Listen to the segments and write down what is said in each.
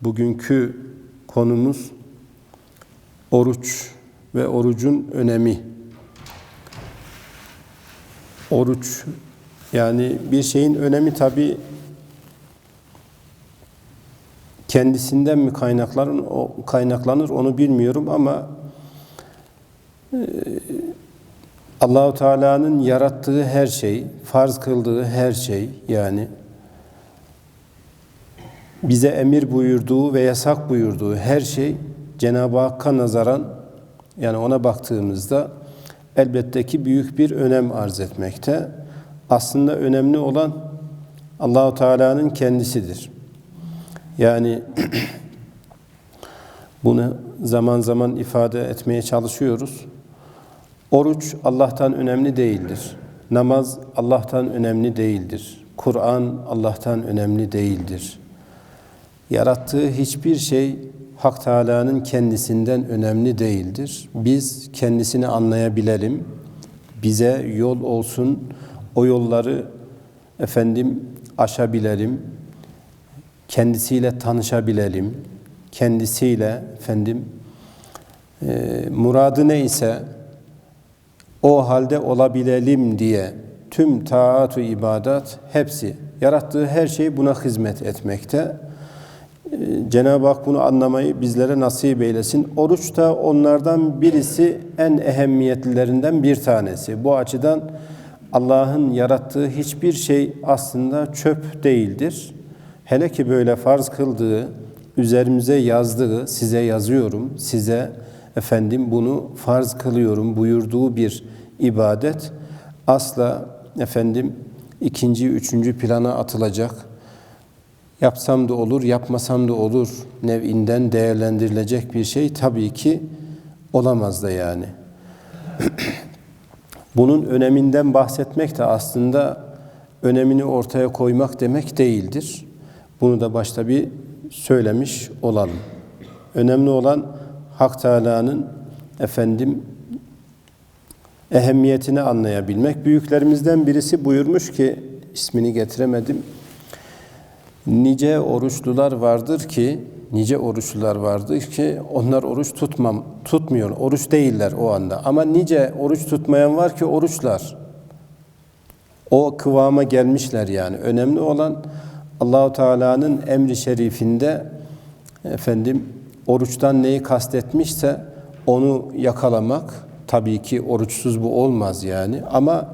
Bugünkü konumuz oruç ve orucun önemi. Oruç yani bir şeyin önemi tabi kendisinden mi kaynaklanır, kaynaklanır onu bilmiyorum ama e, Allahu Teala'nın yarattığı her şey, farz kıldığı her şey yani bize emir buyurduğu ve yasak buyurduğu her şey Cenab-ı Hakk'a nazaran yani ona baktığımızda elbette ki büyük bir önem arz etmekte. Aslında önemli olan Allahu Teala'nın kendisidir. Yani bunu zaman zaman ifade etmeye çalışıyoruz. Oruç Allah'tan önemli değildir. Namaz Allah'tan önemli değildir. Kur'an Allah'tan önemli değildir. Yarattığı hiçbir şey Hak Teala'nın kendisinden önemli değildir. Biz kendisini anlayabilelim, bize yol olsun, o yolları efendim aşabilelim, kendisiyle tanışabilelim, kendisiyle efendim e, muradı neyse o halde olabilelim diye tüm taatu ibadat hepsi yarattığı her şey buna hizmet etmekte. Ee, Cenab-ı Hak bunu anlamayı bizlere nasip eylesin. Oruç da onlardan birisi en ehemmiyetlilerinden bir tanesi. Bu açıdan Allah'ın yarattığı hiçbir şey aslında çöp değildir. Hele ki böyle farz kıldığı, üzerimize yazdığı, size yazıyorum, size efendim bunu farz kılıyorum buyurduğu bir ibadet asla efendim ikinci, üçüncü plana atılacak. Yapsam da olur, yapmasam da olur nev'inden değerlendirilecek bir şey tabii ki olamaz da yani. Bunun öneminden bahsetmek de aslında önemini ortaya koymak demek değildir. Bunu da başta bir söylemiş olalım. Önemli olan Hak Teala'nın efendim ehemmiyetini anlayabilmek. Büyüklerimizden birisi buyurmuş ki ismini getiremedim. Nice oruçlular vardır ki nice oruçlular vardır ki onlar oruç tutmam tutmuyor. Oruç değiller o anda. Ama nice oruç tutmayan var ki oruçlar. O kıvama gelmişler yani. Önemli olan Allahu Teala'nın emri şerifinde efendim oruçtan neyi kastetmişse onu yakalamak tabii ki oruçsuz bu olmaz yani ama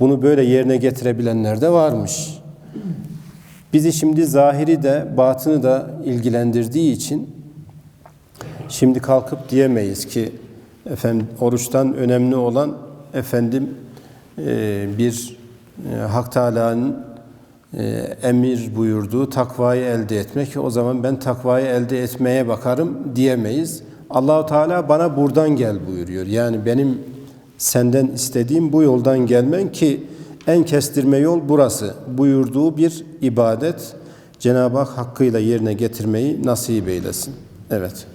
bunu böyle yerine getirebilenler de varmış. Bizi şimdi zahiri de batını da ilgilendirdiği için şimdi kalkıp diyemeyiz ki efendim oruçtan önemli olan efendim e, bir e, Hak Teala'nın e, emir buyurduğu takvayı elde etmek. O zaman ben takvayı elde etmeye bakarım diyemeyiz. Allahu Teala bana buradan gel buyuruyor. Yani benim senden istediğim bu yoldan gelmen ki en kestirme yol burası. Buyurduğu bir ibadet Cenab-ı Hak hakkıyla yerine getirmeyi nasip eylesin. Evet.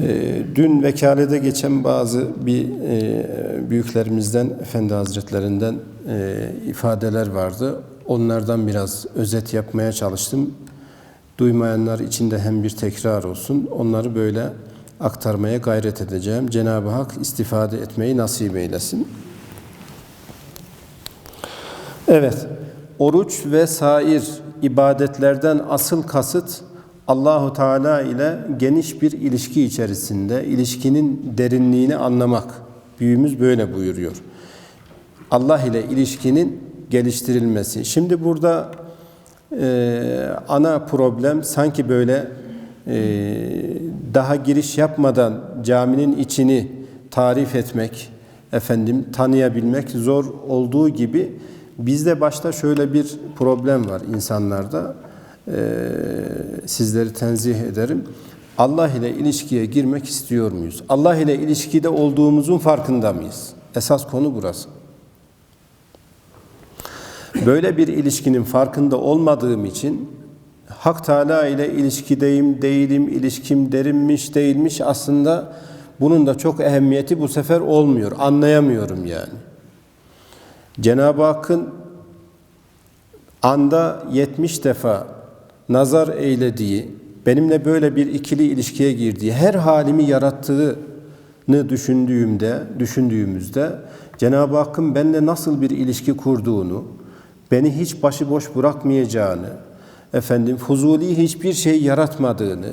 Ee, dün vekalede geçen bazı bir e, büyüklerimizden, Efendi Hazretlerinden e, ifadeler vardı. Onlardan biraz özet yapmaya çalıştım. Duymayanlar için de hem bir tekrar olsun. Onları böyle aktarmaya gayret edeceğim. Cenab-ı Hak istifade etmeyi nasip eylesin. Evet, oruç ve sair ibadetlerden asıl kasıt Allahu Teala ile geniş bir ilişki içerisinde ilişkinin derinliğini anlamak. Büyüğümüz böyle buyuruyor. Allah ile ilişkinin geliştirilmesi. Şimdi burada e, ana problem sanki böyle e, daha giriş yapmadan caminin içini tarif etmek, efendim tanıyabilmek zor olduğu gibi bizde başta şöyle bir problem var insanlarda. E, sizleri tenzih ederim. Allah ile ilişkiye girmek istiyor muyuz? Allah ile ilişkide olduğumuzun farkında mıyız? Esas konu burası. Böyle bir ilişkinin farkında olmadığım için Hak Teala ile ilişkideyim, değilim, ilişkim derinmiş, değilmiş aslında bunun da çok ehemmiyeti bu sefer olmuyor. Anlayamıyorum yani. Cenab-ı Hakk'ın anda 70 defa nazar eylediği, benimle böyle bir ikili ilişkiye girdiği, her halimi yarattığını düşündüğümde, düşündüğümüzde Cenab-ı Hakk'ın benimle nasıl bir ilişki kurduğunu, beni hiç başıboş bırakmayacağını, efendim fuzuli hiçbir şey yaratmadığını,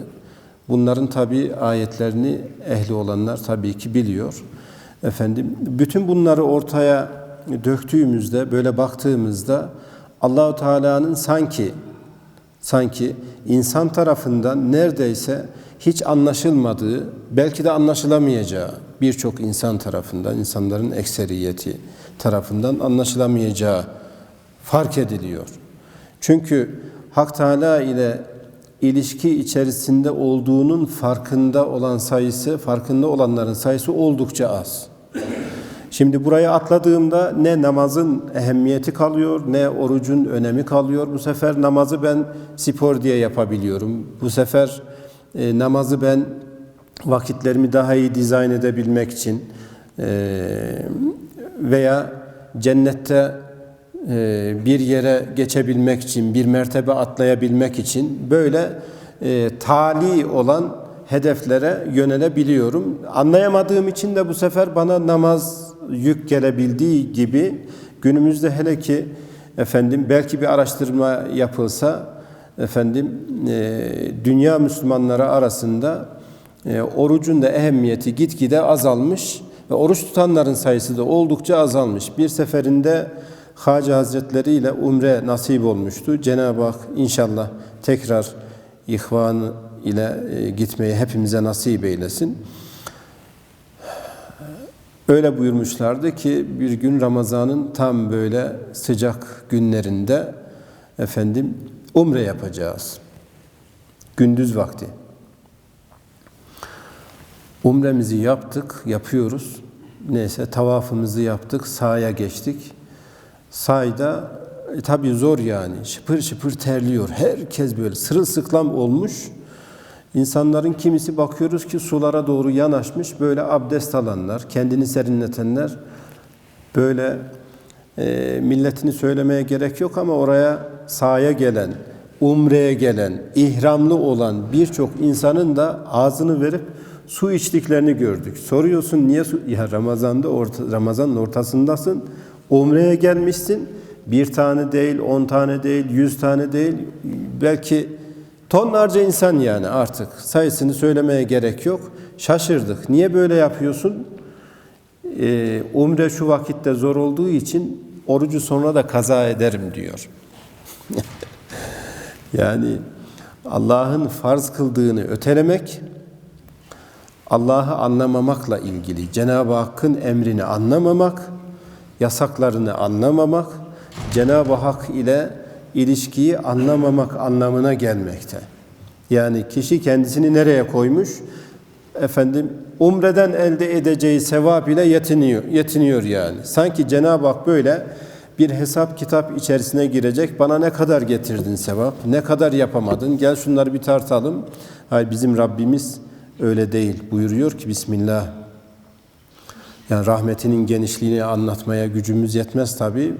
bunların tabi ayetlerini ehli olanlar tabii ki biliyor. Efendim bütün bunları ortaya döktüğümüzde böyle baktığımızda Allahu Teala'nın sanki sanki insan tarafından neredeyse hiç anlaşılmadığı, belki de anlaşılamayacağı birçok insan tarafından, insanların ekseriyeti tarafından anlaşılamayacağı fark ediliyor. Çünkü Hak Teala ile ilişki içerisinde olduğunun farkında olan sayısı, farkında olanların sayısı oldukça az. Şimdi buraya atladığımda ne namazın ehemmiyeti kalıyor, ne orucun önemi kalıyor. Bu sefer namazı ben spor diye yapabiliyorum. Bu sefer e, namazı ben vakitlerimi daha iyi dizayn edebilmek için e, veya cennette e, bir yere geçebilmek için, bir mertebe atlayabilmek için böyle e, tali olan hedeflere yönelebiliyorum. Anlayamadığım için de bu sefer bana namaz yük gelebildiği gibi günümüzde hele ki efendim belki bir araştırma yapılsa efendim e, dünya Müslümanları arasında e, orucun da ehemmiyeti gitgide azalmış ve oruç tutanların sayısı da oldukça azalmış. Bir seferinde Hacı Hazretleri ile umre nasip olmuştu. Cenab-ı Hak inşallah tekrar ihvan ile e, gitmeyi hepimize nasip eylesin. Öyle buyurmuşlardı ki bir gün Ramazan'ın tam böyle sıcak günlerinde efendim umre yapacağız. Gündüz vakti. Umremizi yaptık, yapıyoruz. Neyse tavafımızı yaptık, sahaya geçtik. Sayda e, tabii zor yani. Şıpır şıpır terliyor. Herkes böyle sırılsıklam olmuş. İnsanların kimisi bakıyoruz ki sulara doğru yanaşmış böyle abdest alanlar, kendini serinletenler böyle e, milletini söylemeye gerek yok ama oraya sahaya gelen, umreye gelen, ihramlı olan birçok insanın da ağzını verip su içtiklerini gördük. Soruyorsun niye su? Ya Ramazan'da orta, Ramazan'ın ortasındasın. Umreye gelmişsin. Bir tane değil, on tane değil, yüz tane değil. Belki tonlarca insan yani artık. Sayısını söylemeye gerek yok. Şaşırdık. Niye böyle yapıyorsun? Ee, umre şu vakitte zor olduğu için orucu sonra da kaza ederim diyor. yani Allah'ın farz kıldığını ötelemek, Allah'ı anlamamakla ilgili. Cenab-ı Hakk'ın emrini anlamamak, yasaklarını anlamamak, Cenab-ı Hak ile ilişkiyi anlamamak anlamına gelmekte. Yani kişi kendisini nereye koymuş? Efendim umreden elde edeceği sevap ile yetiniyor, yetiniyor yani. Sanki Cenab-ı Hak böyle bir hesap kitap içerisine girecek. Bana ne kadar getirdin sevap? Ne kadar yapamadın? Gel şunları bir tartalım. Hayır bizim Rabbimiz öyle değil. Buyuruyor ki Bismillah. Yani rahmetinin genişliğini anlatmaya gücümüz yetmez tabi.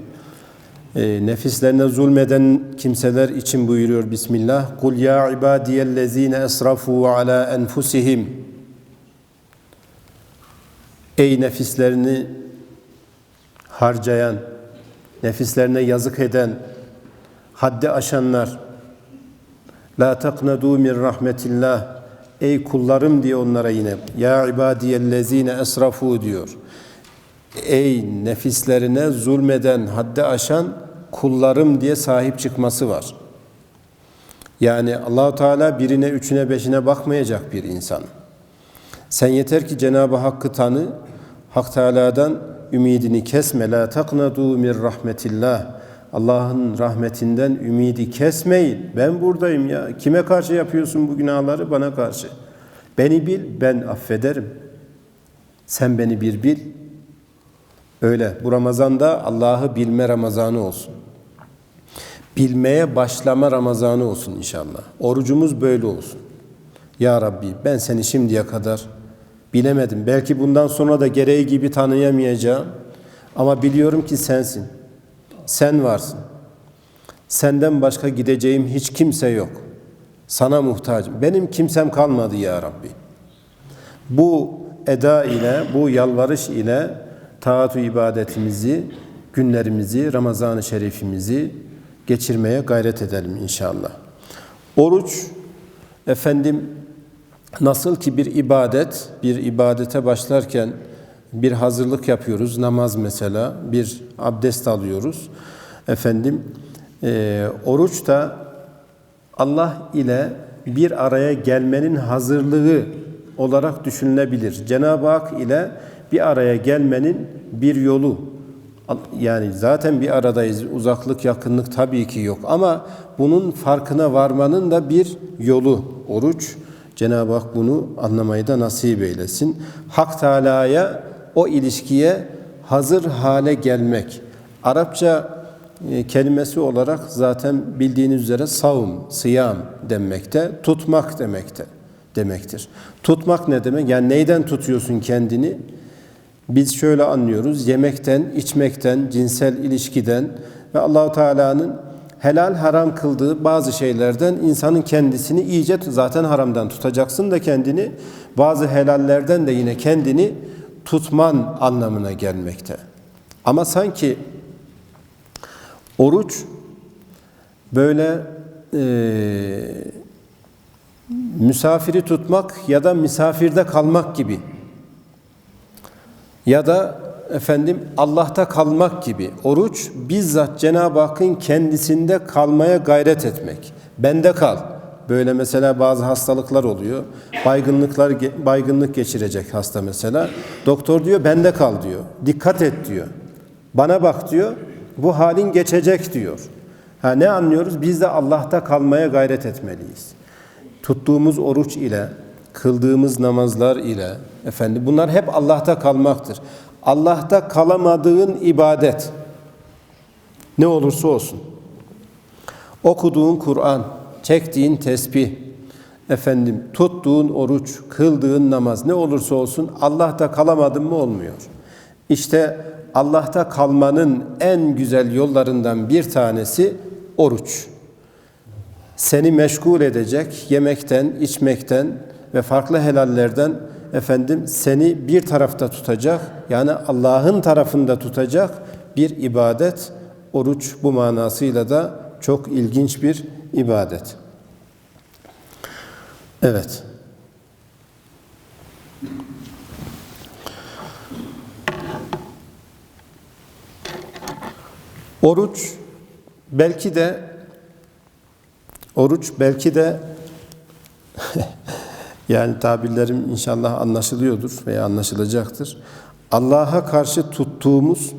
E, nefislerine zulmeden kimseler için buyuruyor Bismillah. Kul ya ibadiyellezine esrafu ala enfusihim. Ey nefislerini harcayan, nefislerine yazık eden, haddi aşanlar. La taqnadu min rahmetillah. Ey kullarım diye onlara yine. Ya ibadiyellezine esrafu diyor. Ey nefislerine zulmeden, haddi aşan kullarım diye sahip çıkması var. Yani Allahu Teala birine, üçüne, beşine bakmayacak bir insan. Sen yeter ki Cenab-ı Hakk'ı tanı, Hak Teala'dan ümidini kesme. La taknadu min rahmetillah. Allah'ın rahmetinden ümidi kesmeyin. Ben buradayım ya. Kime karşı yapıyorsun bu günahları? Bana karşı. Beni bil, ben affederim. Sen beni bir bil. Öyle. Bu Ramazan'da Allah'ı bilme Ramazanı olsun. Bilmeye başlama Ramazanı olsun inşallah. Orucumuz böyle olsun. Ya Rabbi ben seni şimdiye kadar bilemedim. Belki bundan sonra da gereği gibi tanıyamayacağım. Ama biliyorum ki sensin. Sen varsın. Senden başka gideceğim hiç kimse yok. Sana muhtacım. Benim kimsem kalmadı ya Rabbi. Bu eda ile, bu yalvarış ile taatu ibadetimizi, günlerimizi, Ramazan-ı Şerifimizi geçirmeye gayret edelim inşallah. Oruç, efendim nasıl ki bir ibadet, bir ibadete başlarken bir hazırlık yapıyoruz, namaz mesela, bir abdest alıyoruz. Efendim, e, oruç da Allah ile bir araya gelmenin hazırlığı olarak düşünülebilir. Cenab-ı Hak ile bir araya gelmenin bir yolu. Yani zaten bir aradayız. Uzaklık, yakınlık tabii ki yok. Ama bunun farkına varmanın da bir yolu. Oruç. Cenab-ı Hak bunu anlamayı da nasip eylesin. Hak Teala'ya o ilişkiye hazır hale gelmek. Arapça e, kelimesi olarak zaten bildiğiniz üzere savun, sıyam denmekte, tutmak demekte demektir. Tutmak ne demek? Yani neyden tutuyorsun kendini? Biz şöyle anlıyoruz. Yemekten, içmekten, cinsel ilişkiden ve Allahu Teala'nın helal haram kıldığı bazı şeylerden insanın kendisini iyice zaten haramdan tutacaksın da kendini bazı helallerden de yine kendini tutman anlamına gelmekte. Ama sanki oruç böyle e, misafiri tutmak ya da misafirde kalmak gibi ya da efendim Allah'ta kalmak gibi oruç bizzat Cenab-ı Hakk'ın kendisinde kalmaya gayret etmek. Bende kal. Böyle mesela bazı hastalıklar oluyor. Baygınlıklar baygınlık geçirecek hasta mesela. Doktor diyor bende kal diyor. Dikkat et diyor. Bana bak diyor. Bu halin geçecek diyor. Ha ne anlıyoruz? Biz de Allah'ta kalmaya gayret etmeliyiz. Tuttuğumuz oruç ile, kıldığımız namazlar ile efendim bunlar hep Allah'ta kalmaktır. Allah'ta kalamadığın ibadet ne olursa olsun. Okuduğun Kur'an, çektiğin tesbih, efendim tuttuğun oruç, kıldığın namaz ne olursa olsun Allah'ta kalamadın mı olmuyor. İşte Allah'ta kalmanın en güzel yollarından bir tanesi oruç. Seni meşgul edecek yemekten, içmekten ve farklı helallerden efendim seni bir tarafta tutacak yani Allah'ın tarafında tutacak bir ibadet. Oruç bu manasıyla da çok ilginç bir ibadet. Evet. Oruç belki de oruç belki de yani tabirlerim inşallah anlaşılıyordur veya anlaşılacaktır. Allah'a karşı tuttuğumuz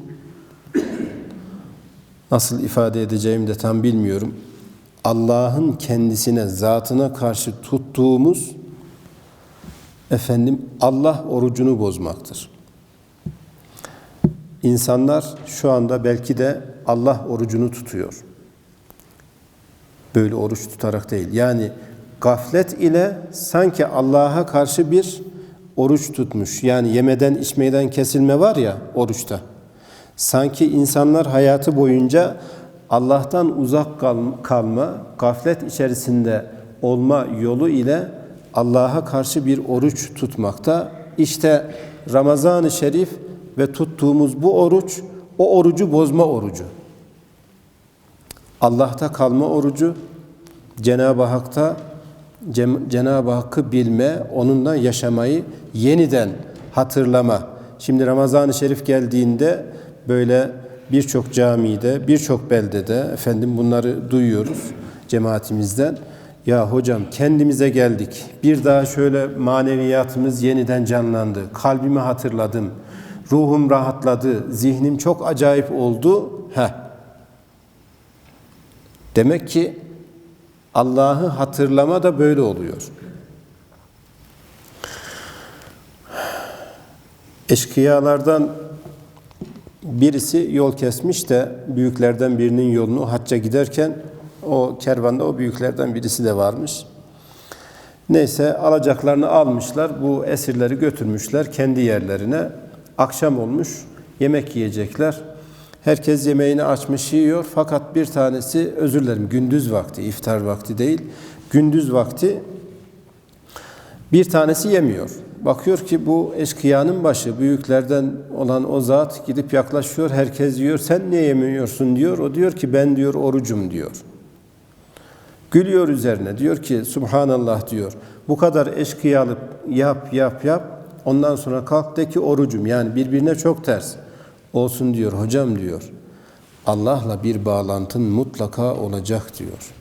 nasıl ifade edeceğimi de tam bilmiyorum. Allah'ın kendisine, zatına karşı tuttuğumuz efendim Allah orucunu bozmaktır. İnsanlar şu anda belki de Allah orucunu tutuyor. Böyle oruç tutarak değil. Yani gaflet ile sanki Allah'a karşı bir oruç tutmuş. Yani yemeden içmeden kesilme var ya oruçta. Sanki insanlar hayatı boyunca Allah'tan uzak kalma, gaflet içerisinde olma yolu ile Allah'a karşı bir oruç tutmakta. İşte Ramazan-ı Şerif ve tuttuğumuz bu oruç o orucu bozma orucu. Allah'ta kalma orucu, Cenab-ı Hak'ta Cenab-ı Hakk'ı bilme, onunla yaşamayı yeniden hatırlama. Şimdi Ramazan-ı Şerif geldiğinde böyle birçok camide, birçok beldede efendim bunları duyuyoruz cemaatimizden. Ya hocam kendimize geldik. Bir daha şöyle maneviyatımız yeniden canlandı. Kalbimi hatırladım. Ruhum rahatladı. Zihnim çok acayip oldu. Heh. Demek ki Allah'ı hatırlama da böyle oluyor. Eşkıyalardan birisi yol kesmiş de büyüklerden birinin yolunu hacca giderken o kervanda o büyüklerden birisi de varmış. Neyse alacaklarını almışlar. Bu esirleri götürmüşler kendi yerlerine. Akşam olmuş. Yemek yiyecekler. Herkes yemeğini açmış yiyor fakat bir tanesi özür dilerim gündüz vakti, iftar vakti değil. Gündüz vakti bir tanesi yemiyor. Bakıyor ki bu eşkıyanın başı, büyüklerden olan o zat gidip yaklaşıyor. Herkes yiyor. Sen niye yemiyorsun diyor. O diyor ki ben diyor orucum diyor. Gülüyor üzerine. Diyor ki Subhanallah diyor. Bu kadar eşkıyalık yap yap yap. Ondan sonra kalk de ki orucum. Yani birbirine çok ters. Olsun diyor hocam diyor. Allah'la bir bağlantın mutlaka olacak diyor.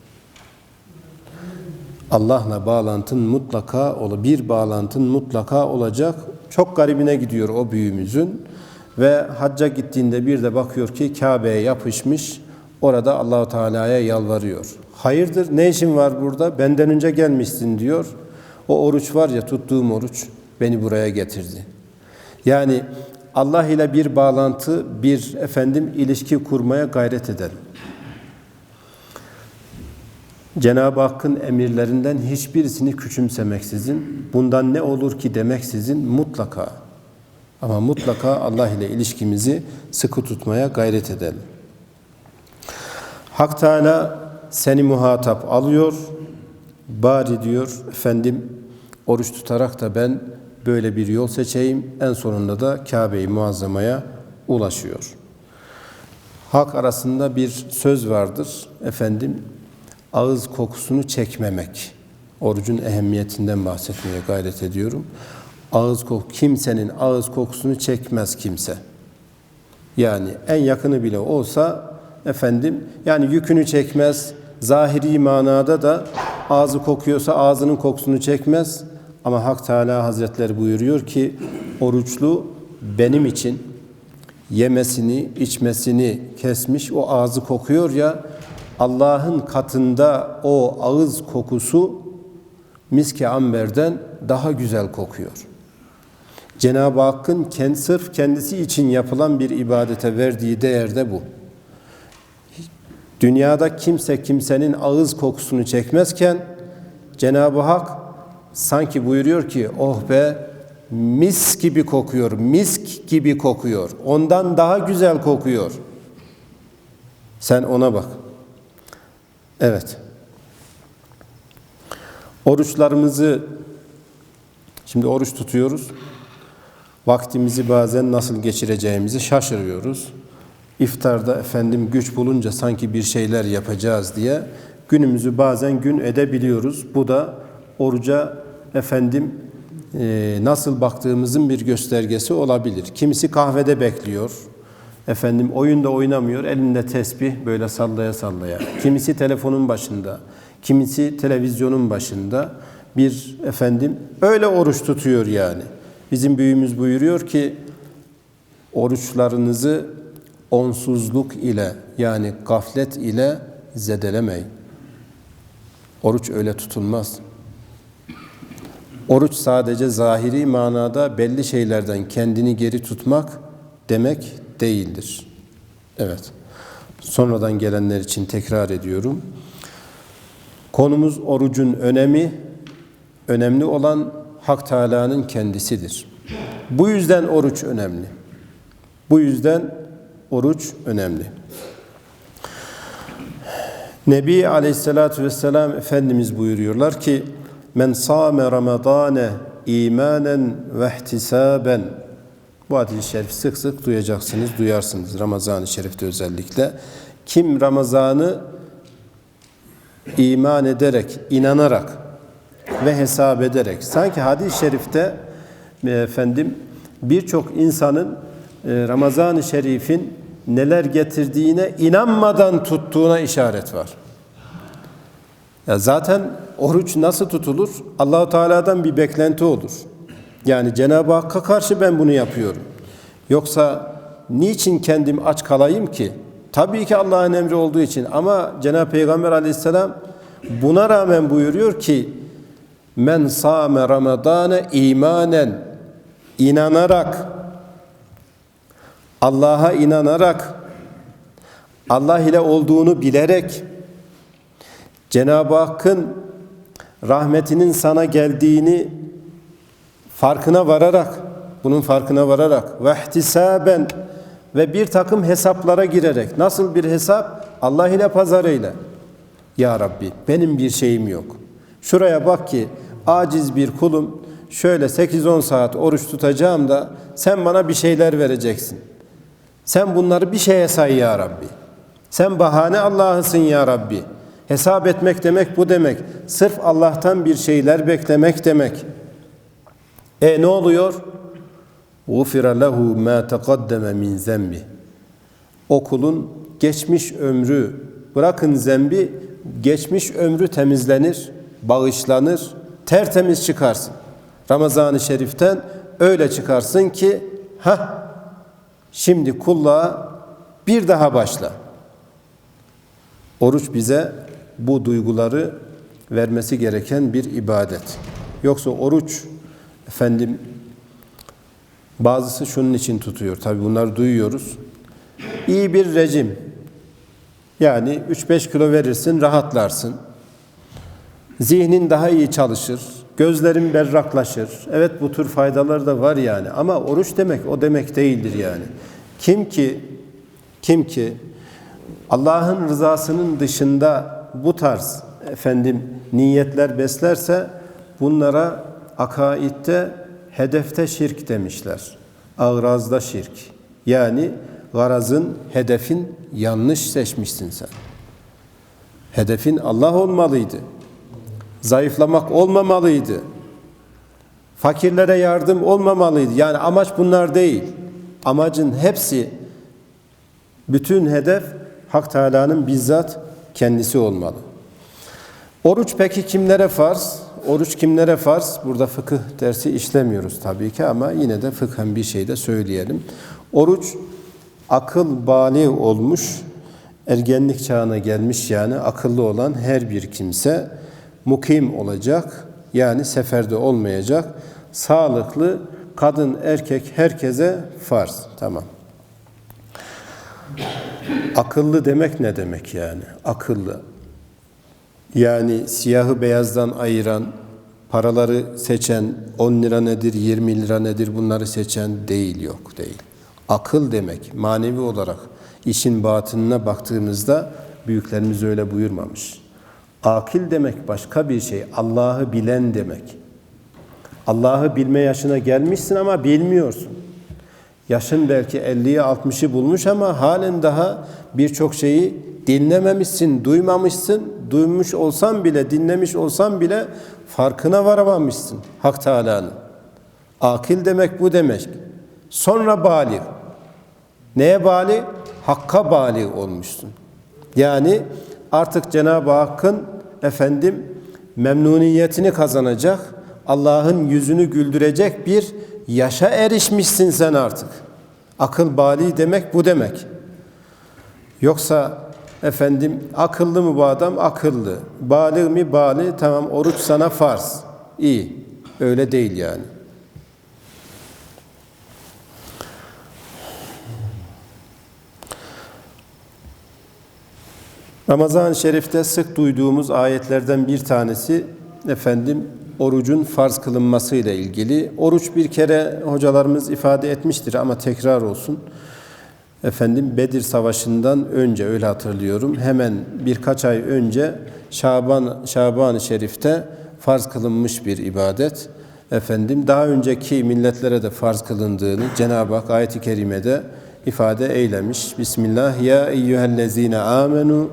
Allah'la bağlantın mutlaka ol bir bağlantın mutlaka olacak. Çok garibine gidiyor o büyüğümüzün ve hacca gittiğinde bir de bakıyor ki Kabe'ye yapışmış. Orada Allahu Teala'ya yalvarıyor. Hayırdır? Ne işin var burada? Benden önce gelmişsin diyor. O oruç var ya tuttuğum oruç beni buraya getirdi. Yani Allah ile bir bağlantı, bir efendim ilişki kurmaya gayret edelim. Cenab-ı Hakk'ın emirlerinden hiçbirisini küçümsemeksizin, bundan ne olur ki demeksizin mutlaka ama mutlaka Allah ile ilişkimizi sıkı tutmaya gayret edelim. Hak Teala seni muhatap alıyor, bari diyor efendim oruç tutarak da ben böyle bir yol seçeyim. En sonunda da Kabe-i Muazzama'ya ulaşıyor. Halk arasında bir söz vardır efendim ağız kokusunu çekmemek. Orucun ehemmiyetinden bahsetmeye gayret ediyorum. Ağız koku kimsenin ağız kokusunu çekmez kimse. Yani en yakını bile olsa efendim yani yükünü çekmez. Zahiri manada da ağzı kokuyorsa ağzının kokusunu çekmez. Ama Hak Teala Hazretleri buyuruyor ki oruçlu benim için yemesini, içmesini kesmiş o ağzı kokuyor ya Allah'ın katında o ağız kokusu miski amberden daha güzel kokuyor. Cenab-ı Hakk'ın kendi, sırf kendisi için yapılan bir ibadete verdiği değer de bu. Dünyada kimse kimsenin ağız kokusunu çekmezken Cenab-ı Hak sanki buyuruyor ki oh be mis gibi kokuyor, misk gibi kokuyor. Ondan daha güzel kokuyor. Sen ona bak. Evet. Oruçlarımızı şimdi oruç tutuyoruz. Vaktimizi bazen nasıl geçireceğimizi şaşırıyoruz. İftarda efendim güç bulunca sanki bir şeyler yapacağız diye günümüzü bazen gün edebiliyoruz. Bu da oruca efendim e, nasıl baktığımızın bir göstergesi olabilir. Kimisi kahvede bekliyor. Efendim oyunda oynamıyor, elinde tesbih böyle sallaya sallaya. Kimisi telefonun başında, kimisi televizyonun başında bir efendim öyle oruç tutuyor yani. Bizim büyüğümüz buyuruyor ki oruçlarınızı onsuzluk ile yani gaflet ile zedelemeyin. Oruç öyle tutulmaz. Oruç sadece zahiri manada belli şeylerden kendini geri tutmak demek değildir. Evet. Sonradan gelenler için tekrar ediyorum. Konumuz orucun önemi, önemli olan Hak Teala'nın kendisidir. Bu yüzden oruç önemli. Bu yüzden oruç önemli. Nebi Aleyhisselatü Vesselam Efendimiz buyuruyorlar ki Men sâme ramadâne imanen ve ihtisaben bu hadis-i şerif sık sık duyacaksınız, duyarsınız Ramazan-ı Şerif'te özellikle. Kim Ramazan'ı iman ederek, inanarak ve hesap ederek, sanki hadis-i şerifte efendim birçok insanın e, Ramazan-ı Şerif'in neler getirdiğine inanmadan tuttuğuna işaret var. Ya zaten oruç nasıl tutulur? Allahu Teala'dan bir beklenti olur. Yani Cenab-ı Hakk'a karşı ben bunu yapıyorum. Yoksa niçin kendim aç kalayım ki? Tabii ki Allah'ın emri olduğu için ama Cenab-ı Peygamber aleyhisselam buna rağmen buyuruyor ki men sâme ramadâne imanen inanarak Allah'a inanarak Allah ile olduğunu bilerek Cenab-ı Hakk'ın rahmetinin sana geldiğini farkına vararak, bunun farkına vararak ve ihtisaben ve bir takım hesaplara girerek nasıl bir hesap? Allah ile pazarıyla. Ya Rabbi benim bir şeyim yok. Şuraya bak ki aciz bir kulum şöyle 8-10 saat oruç tutacağım da sen bana bir şeyler vereceksin. Sen bunları bir şeye say ya Rabbi. Sen bahane Allah'ısın ya Rabbi. Hesap etmek demek bu demek. Sırf Allah'tan bir şeyler beklemek demek. E ne oluyor? Ufira lehu ma taqaddeme min zembi. O kulun geçmiş ömrü bırakın zembi geçmiş ömrü temizlenir, bağışlanır, tertemiz çıkarsın. Ramazan-ı Şerif'ten öyle çıkarsın ki ha şimdi kulluğa bir daha başla. Oruç bize bu duyguları vermesi gereken bir ibadet. Yoksa oruç efendim bazısı şunun için tutuyor. Tabi bunları duyuyoruz. İyi bir rejim. Yani 3-5 kilo verirsin, rahatlarsın. Zihnin daha iyi çalışır. Gözlerin berraklaşır. Evet bu tür faydalar da var yani. Ama oruç demek o demek değildir yani. Kim ki kim ki Allah'ın rızasının dışında bu tarz efendim niyetler beslerse bunlara akaidde hedefte şirk demişler. Ağrazda şirk. Yani garazın, hedefin yanlış seçmişsin sen. Hedefin Allah olmalıydı. Zayıflamak olmamalıydı. Fakirlere yardım olmamalıydı. Yani amaç bunlar değil. Amacın hepsi bütün hedef Hak Teala'nın bizzat kendisi olmalı. Oruç peki kimlere farz? Oruç kimlere farz? Burada fıkıh dersi işlemiyoruz tabii ki ama yine de fıkhen bir şey de söyleyelim. Oruç akıl bali olmuş, ergenlik çağına gelmiş yani akıllı olan her bir kimse mukim olacak. Yani seferde olmayacak. Sağlıklı kadın erkek herkese farz. Tamam. Akıllı demek ne demek yani? Akıllı. Yani siyahı beyazdan ayıran, paraları seçen, 10 lira nedir, 20 lira nedir bunları seçen değil yok değil. Akıl demek manevi olarak işin batınına baktığımızda büyüklerimiz öyle buyurmamış. Akil demek başka bir şey. Allah'ı bilen demek. Allah'ı bilme yaşına gelmişsin ama bilmiyorsun. Yaşın belki 50'yi 60'ı bulmuş ama halen daha birçok şeyi dinlememişsin, duymamışsın. Duymuş olsan bile, dinlemiş olsan bile farkına varamamışsın Hak Teala'nın. Akil demek bu demek. Sonra bali. Neye bali? Hakka bali olmuşsun. Yani artık Cenab-ı Hakk'ın efendim memnuniyetini kazanacak, Allah'ın yüzünü güldürecek bir yaşa erişmişsin sen artık. Akıl bali demek bu demek. Yoksa efendim akıllı mı bu adam? Akıllı. Bali mi? Bali. Tamam oruç sana farz. İyi. Öyle değil yani. Ramazan-ı Şerif'te sık duyduğumuz ayetlerden bir tanesi efendim orucun farz kılınması ile ilgili. Oruç bir kere hocalarımız ifade etmiştir ama tekrar olsun. Efendim Bedir Savaşı'ndan önce öyle hatırlıyorum. Hemen birkaç ay önce Şaban Şaban-ı Şerif'te farz kılınmış bir ibadet. Efendim daha önceki milletlere de farz kılındığını Cenab-ı Hak ayet-i kerimede ifade eylemiş. Bismillah ya eyyühellezine amenu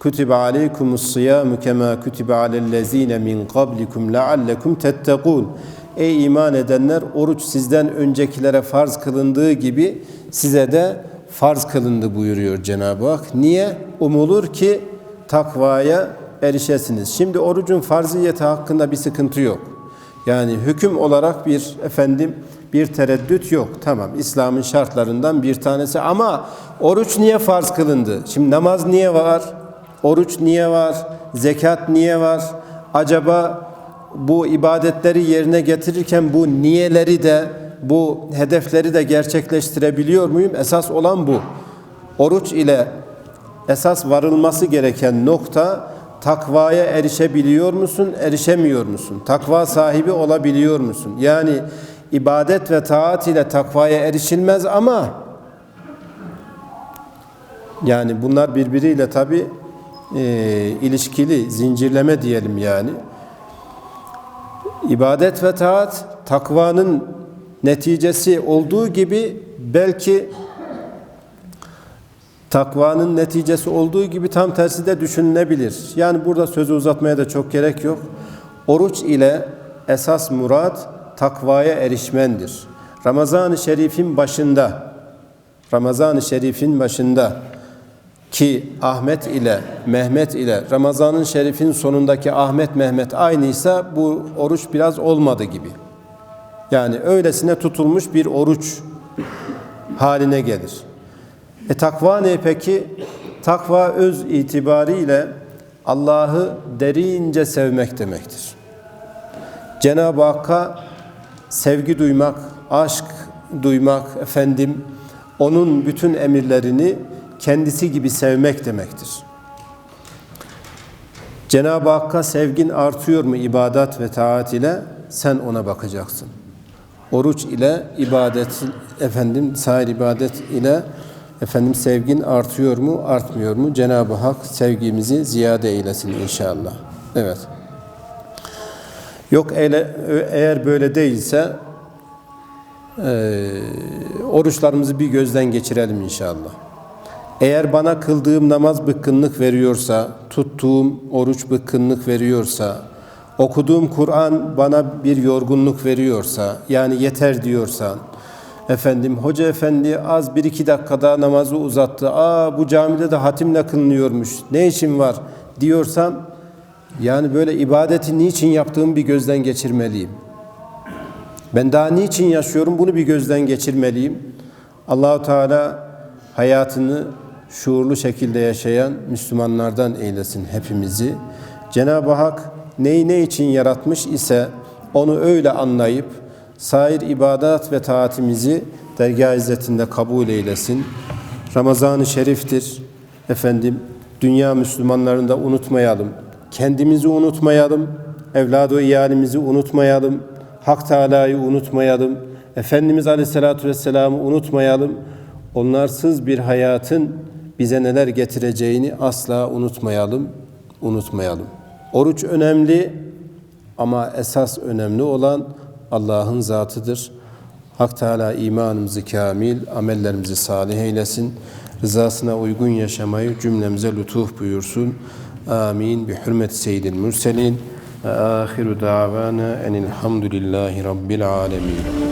kutibe aleykumus siyamu kema kutibe alellezine min qablikum leallekum tettekun. Ey iman edenler oruç sizden öncekilere farz kılındığı gibi size de farz kılındı buyuruyor Cenab-ı Hak. Niye? Umulur ki takvaya erişesiniz. Şimdi orucun farziyeti hakkında bir sıkıntı yok. Yani hüküm olarak bir efendim bir tereddüt yok. Tamam İslam'ın şartlarından bir tanesi ama oruç niye farz kılındı? Şimdi namaz niye var? Oruç niye var? Zekat niye var? Acaba bu ibadetleri yerine getirirken bu niyeleri de bu hedefleri de gerçekleştirebiliyor muyum? Esas olan bu. Oruç ile esas varılması gereken nokta takvaya erişebiliyor musun, erişemiyor musun? Takva sahibi olabiliyor musun? Yani ibadet ve taat ile takvaya erişilmez ama Yani bunlar birbiriyle tabi e, ilişkili, zincirleme diyelim yani. İbadet ve taat takvanın neticesi olduğu gibi belki takvanın neticesi olduğu gibi tam tersi de düşünülebilir. Yani burada sözü uzatmaya da çok gerek yok. Oruç ile esas murat takvaya erişmendir. Ramazan-ı Şerif'in başında Ramazan-ı Şerif'in başında ki Ahmet ile Mehmet ile Ramazan'ın Şerif'in sonundaki Ahmet Mehmet aynıysa bu oruç biraz olmadı gibi. Yani öylesine tutulmuş bir oruç haline gelir. E takva ne peki? Takva öz itibariyle Allah'ı derince sevmek demektir. Cenab-ı Hakk'a sevgi duymak, aşk duymak, efendim, onun bütün emirlerini kendisi gibi sevmek demektir. Cenab-ı Hakk'a sevgin artıyor mu ibadet ve taat ile? Sen ona bakacaksın. Oruç ile ibadet, efendim, sair ibadet ile efendim sevgin artıyor mu, artmıyor mu? Cenab-ı Hak sevgimizi ziyade eylesin inşallah. Evet. Yok eğer böyle değilse e, oruçlarımızı bir gözden geçirelim inşallah. Eğer bana kıldığım namaz bıkkınlık veriyorsa, tuttuğum oruç bıkkınlık veriyorsa, okuduğum Kur'an bana bir yorgunluk veriyorsa, yani yeter diyorsan, efendim hoca efendi az bir iki dakikada namazı uzattı, aa bu camide de hatimle kılınıyormuş, ne işin var diyorsam, yani böyle ibadeti niçin yaptığımı bir gözden geçirmeliyim. Ben daha niçin yaşıyorum bunu bir gözden geçirmeliyim. Allahu Teala hayatını şuurlu şekilde yaşayan Müslümanlardan eylesin hepimizi. Cenab-ı Hak neyi ne için yaratmış ise onu öyle anlayıp sair ibadat ve taatimizi dergah izzetinde kabul eylesin. Ramazan-ı Şerif'tir. Efendim dünya Müslümanlarını da unutmayalım. Kendimizi unutmayalım. Evladı iyalimizi unutmayalım. Hak Teala'yı unutmayalım. Efendimiz Aleyhisselatü Vesselam'ı unutmayalım. Onlarsız bir hayatın bize neler getireceğini asla unutmayalım, unutmayalım. Oruç önemli ama esas önemli olan Allah'ın zatıdır. Hak Teala imanımızı kamil, amellerimizi salih eylesin. Rızasına uygun yaşamayı cümlemize lütuf buyursun. Amin. Bi hürmet seyyidil mürselin. Ve ahiru davana enilhamdülillahi rabbil alemin.